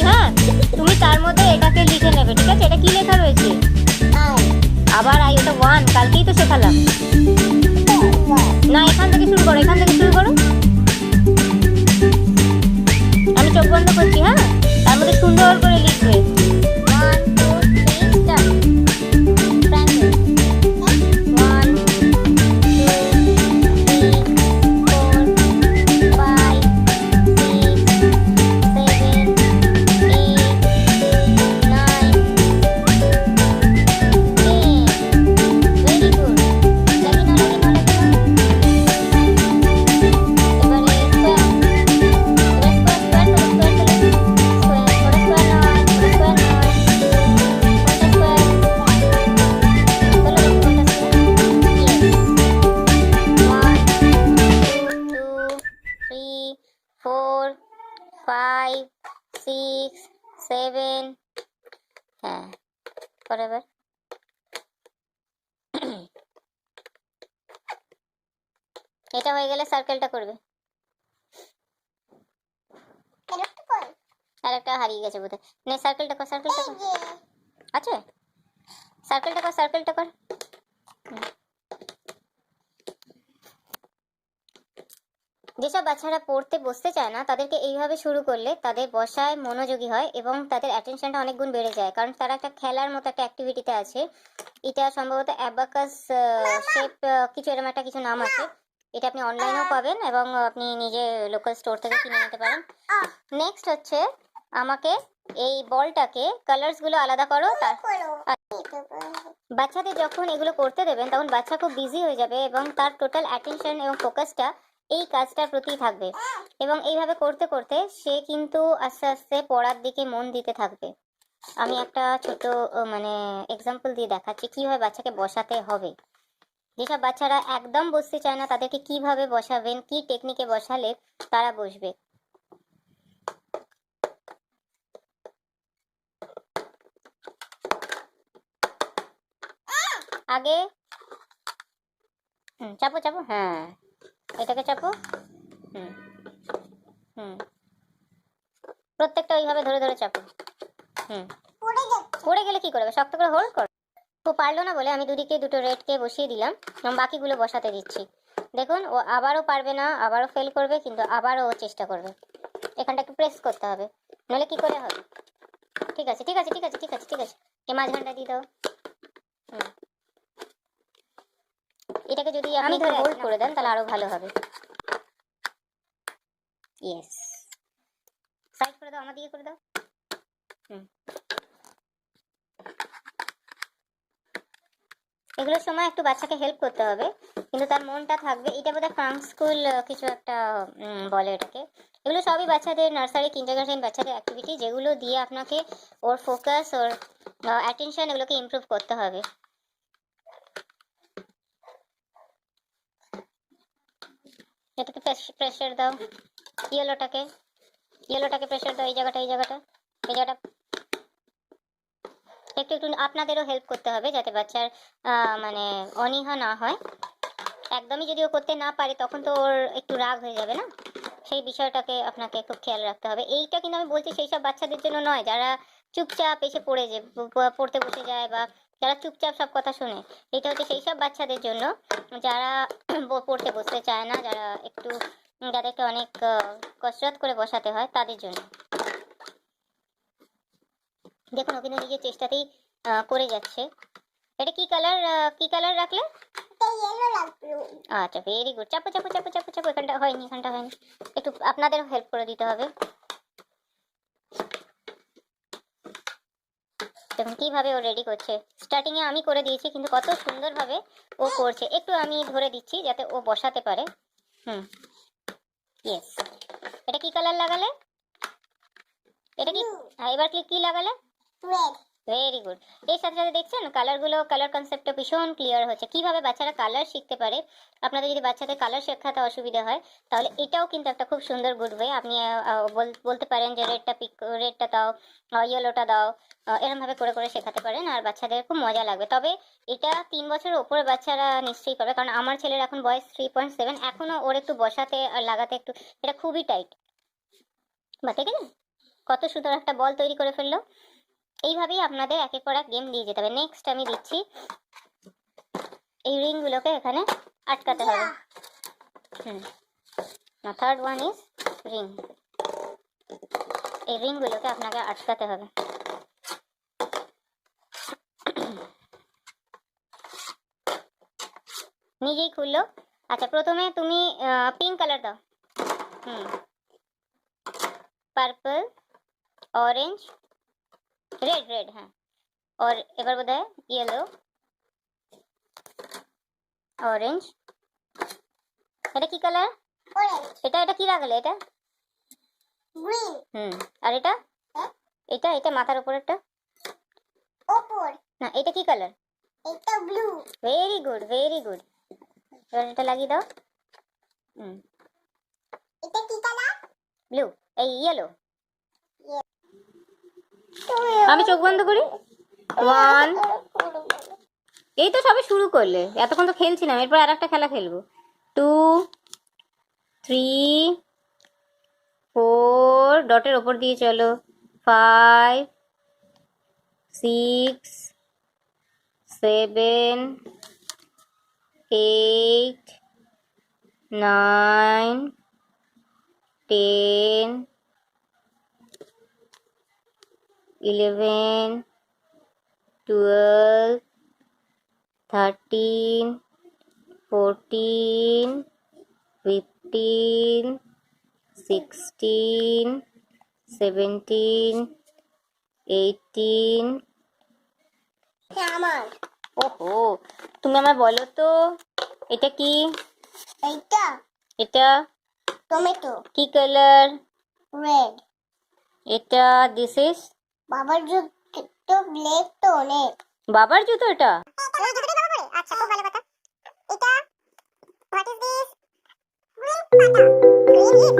হ্যাঁ? তুমি তার মধ্যে এটাকে লিখে নেবে ঠিক আছে? এটা কি লেখা রয়েছে? আবার আই ওটা ওয়ান কালকেই তো শেখালাম। Six, seven. হ্যাঁ পরে এবার এটা হয়ে গেলে সার্কেলটা করবে। আর একটা হারিয়ে গেছে বোধহয়। নে সার্কেলটা কর সার্কেলটা কর। আছে? সার্কেলটা কর সার্কেলটা কর হুম। বাচ্চারা পড়তে বসতে চায় না, তাদেরকে এইভাবে শুরু করলে তাদের বসায় মনোযোগী হয় এবং তাদের অ্যাটেনশনটা অনেক গুণ বেড়ে যায়। কারণ তারা একটা খেলার মতো একটা অ্যাক্টিভিটিতে আছে। এটা সম্ভবত অ্যাবাকাস শেপ কিছু এরকম একটা কিছু নাম আছে। এটা আপনি অনলাইনেও পাবেন এবং আপনি নিজে লোকাল স্টোর থেকে কিনে নিতে পারেন। নেক্সট হচ্ছে আমাকে এই বলটাকে কালার্সগুলো আলাদা করো তার বাচ্চাদের যখন এগুলো করতে দেবেন, তখন বাচ্চা খুব বিজি হয়ে যাবে এবং তার টোটাল অ্যাটেনশন এবং ফোকাসটা এই কাজটার প্রতি থাকবে। এবং এইভাবে করতে করতে সে কিন্তু আস্তে আস্তে পড়ার দিকে মন দিতে থাকবে। আমি একটা ছোট মানে এক্সাম্পল দিয়ে দেখাচ্ছি কীভাবে বাচ্চাকে বসাতে হবে। যেসব বাচ্চারা একদম বসতে চায় না, তাদেরকে কীভাবে বসাবেন, কি টেকনিকে বসালে তারা বসবে? আগে চাপো চাপো হ্যাঁ। এটাকে চাপো। হুম। হুম। প্রত্যেকটা ওইভাবে ধরে ধরে চাপো। হুম। পড়ে গেলে কি করবে? শক্ত করে হোল্ড করো। ও পারল না বলে আমি দুদিকে দুটো রেডকে বসিয়ে দিলাম। এবং বাকিগুলো বসাতে দিচ্ছি। দেখুন ও আবারও পারবে না আবারও ফেল করবে কিন্তু আবারও ও চেষ্টা করবে। এখানটা একটু প্রেস করতে হবে। নাহলে কি করে হবে? ঠিক আছে ঠিক আছে ঠিক আছে ঠিক আছে ঠিক আছে। এ মাঝখানটা দিয়ে দাও। হুম। এটাকে যদি আপনি ধরে হোল্ড করে দেন তাহলে আরও ভালো হবে। ইয়েস সাইড করে দাও আমার দিকে করে দাও। হুম। এগুলোর সময় একটু বাচ্চাকে হেল্প করতে হবে কিন্তু তার মনটা থাকবে এটা বোধহয় ফ্রান্স স্কুল কিছু একটা বলে এটাকে এগুলো সবই বাচ্চাদের নার্সারি কিন্ডারগার্টেন বাচ্চাদের অ্যাক্টিভিটি যেগুলো দিয়ে আপনাকে ওর ফোকাস ওর অ্যাটেনশন এগুলোকে ইমপ্রুভ করতে হবে। এটাকে প্রেশার দাও। ইয়েলোটাকে ইয়েলোটাকে প্রেশার দাও এই জায়গাটা এই জায়গাটা এই জায়গাটা। একটু একটু আপনাদেরও হেল্প করতে হবে যাতে বাচ্চার মানে অনীহা না হয়। একদমই যদি ও করতে না পারে, তখন তো ওর একটু রাগ হয়ে যাবে না? সেই বিষয়টাকে আপনাকে খুব খেয়াল রাখতে হবে। এইটা কিন্তু আমি বলছি সেই সব বাচ্চাদের জন্য নয়, যারা চুপচাপ এসে পড়ে যে পড়তে বসে যায় বা যারা চুপচাপ সব কথা শুনে এটা হচ্ছে সেই সব বাচ্চাদের জন্য যারা পড়তে বসতে চায় না যারা একটু যাদেরকে অনেক কসরত করে বসাতে হয় তাদের জন্য। দেখুন ও কিন্তু নিজের চেষ্টাতেই করে যাচ্ছে। এটা কি কালার কি কালার রাখলে? আচ্ছা ভেরি গুড চাপো চাপো চাপো চাপো চাপো এখানটা হয়নি এখানটা হয়নি। একটু আপনাদেরও হেল্প করে দিতে হবে। দেখুন কীভাবে ও রেডি করছে। স্টার্টিংয়ে এ আমি করে দিয়েছি কিন্তু কত সুন্দরভাবে ও করছে। একটু আমি ধরে দিচ্ছি যাতে ও বসাতে পারে। হুম। ইয়েস এটা কি কালার লাগালে? এটা কি হ্যাঁ এবার কি কি লাগালে? ভেরি গুড এর সাথে সাথে দেখছেন কালারগুলো কালার কনসেপ্টটা ভীষণ ক্লিয়ার হচ্ছে। কীভাবে বাচ্চারা কালার শিখতে পারে? আপনাদের যদি বাচ্চাদের কালার শেখাতে অসুবিধা হয়, তাহলে এটাও কিন্তু একটা খুব সুন্দর গুড ওয়ে আপনি বলতে পারেন যে রেডটা পিক রেডটা দাও ইয়েলোটা দাও এরমভাবে করে করে শেখাতে পারেন আর বাচ্চাদের খুব মজা লাগবে। তবে এটা তিন বছরের ওপরে বাচ্চারা নিশ্চয়ই পারবে, কারণ আমার ছেলের এখন বয়স থ্রি পয়েন্ট সেভেন এখনও ওর একটু বসাতে আর লাগাতে একটু, এটা খুবই টাইট বা ঠিক আছে? কত সুন্দর একটা বল তৈরি করে ফেলল। এইভাবেই আপনাদের একের পর এক গেম দিয়ে যেতে হবে। নেক্সট আমি দিচ্ছি এই রিংগুলোকে এখানে আটকাতে হবে। হুম। না থার্ড ওয়ান ইজ রিং এই রিংগুলোকে আপনাকে আটকাতে হবে। নিজেই খুললো। আচ্ছা প্রথমে তুমি পিঙ্ক কালার দাও। হুম। পার্পল অরেঞ্জ রেড রেড হ্যাঁ और এবার বোধ হয় ইয়েলো অরেঞ্জ এটা কি কালার এটা এটা কি লাগালে এটা গ্রিন হুম আর এটা হ্যাঁ? এটা এটা মাথার উপর একটা ওপর না এটা কি কালার এটা blue very good very good এবার এটা লাগিয়ে দাও হুম এটা কি কালার ব্লু এই ইয়েলো আমি চোখ বন্ধ করি? ওয়ান এই তো সবে শুরু করলে। এতক্ষণ তো খেলছিলাম, এরপর আর একটা খেলা খেলব। টু থ্রি ফোর ডটের ওপর দিয়ে চলো। Five six seven eight nine ten eleven twelve thirteen fourteen fifteen sixteen seventeen eighteen আমার। ওহো তুমি আমায় বলো তো এটা কি? এইটা। এটা টমেটো। কি কালার রেড এটা দিস ইজ বাবার জুতো ব্লেড তো অনেক। বাবার জুতো এটা? আচ্ছা খুব ভালো কথা। এটা হোয়াট ইজ দিস গ্রিন পাতা। Green leaf